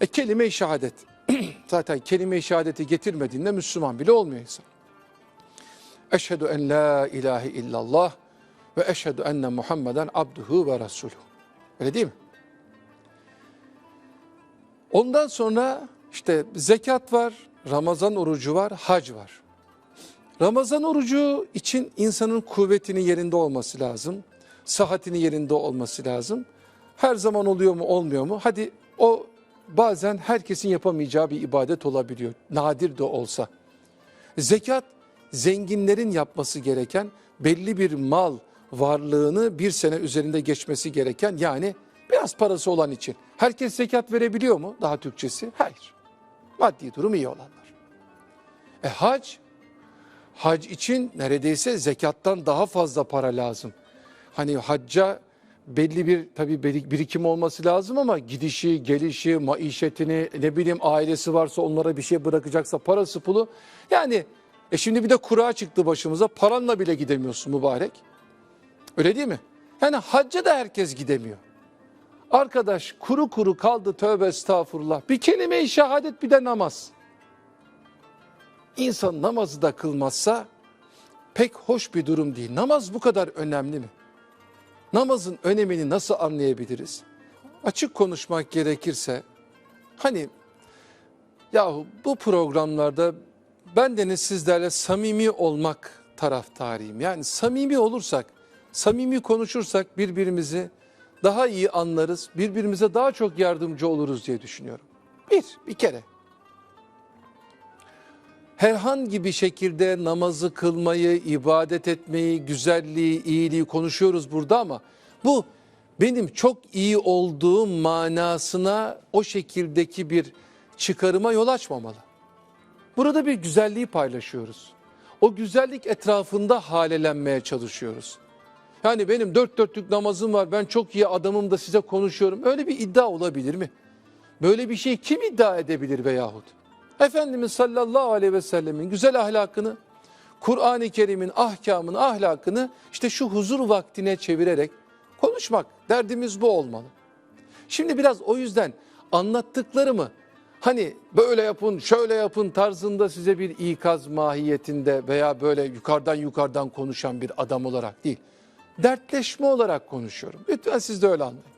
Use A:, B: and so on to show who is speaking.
A: E kelime-i şehadet. Zaten kelime-i şehadeti getirmediğinde Müslüman bile olmuyor insan. Eşhedü en la ilahe illallah ve eşhedü enne Muhammeden abduhu ve resuluhu. Öyle değil mi? Ondan sonra işte zekat var, Ramazan orucu var, hac var. Ramazan orucu için insanın kuvvetinin yerinde olması lazım. Sıhhatinin yerinde olması lazım. Her zaman oluyor mu olmuyor mu? Hadi o bazen herkesin yapamayacağı bir ibadet olabiliyor. Nadir de olsa. Zekat zenginlerin yapması gereken belli bir mal varlığını bir sene üzerinde geçmesi gereken yani biraz parası olan için. Herkes zekat verebiliyor mu? Daha Türkçesi hayır. Maddi durum iyi olanlar. E hac hac için neredeyse zekattan daha fazla para lazım. Hani hacca belli bir tabii birikim olması lazım ama gidişi, gelişi, maişetini, ne bileyim ailesi varsa onlara bir şey bırakacaksa parası pulu. Yani e şimdi bir de kura çıktı başımıza paranla bile gidemiyorsun mübarek. Öyle değil mi? Yani hacca da herkes gidemiyor. Arkadaş kuru kuru kaldı tövbe estağfurullah. Bir kelime-i şehadet bir de namaz. İnsan namazı da kılmazsa pek hoş bir durum değil. Namaz bu kadar önemli mi? Namazın önemini nasıl anlayabiliriz? Açık konuşmak gerekirse hani yahu bu programlarda ben de sizlerle samimi olmak taraftarıyım. Yani samimi olursak, samimi konuşursak birbirimizi daha iyi anlarız, birbirimize daha çok yardımcı oluruz diye düşünüyorum. Bir, bir kere herhangi bir şekilde namazı kılmayı, ibadet etmeyi, güzelliği, iyiliği konuşuyoruz burada ama bu benim çok iyi olduğum manasına o şekildeki bir çıkarıma yol açmamalı. Burada bir güzelliği paylaşıyoruz. O güzellik etrafında halelenmeye çalışıyoruz. Yani benim dört dörtlük namazım var, ben çok iyi adamım da size konuşuyorum. Öyle bir iddia olabilir mi? Böyle bir şey kim iddia edebilir veyahut? Efendimiz sallallahu aleyhi ve sellemin güzel ahlakını, Kur'an-ı Kerim'in ahkamını, ahlakını işte şu huzur vaktine çevirerek konuşmak. Derdimiz bu olmalı. Şimdi biraz o yüzden anlattıklarımı hani böyle yapın, şöyle yapın tarzında size bir ikaz mahiyetinde veya böyle yukarıdan yukarıdan konuşan bir adam olarak değil. Dertleşme olarak konuşuyorum. Lütfen siz de öyle anlayın.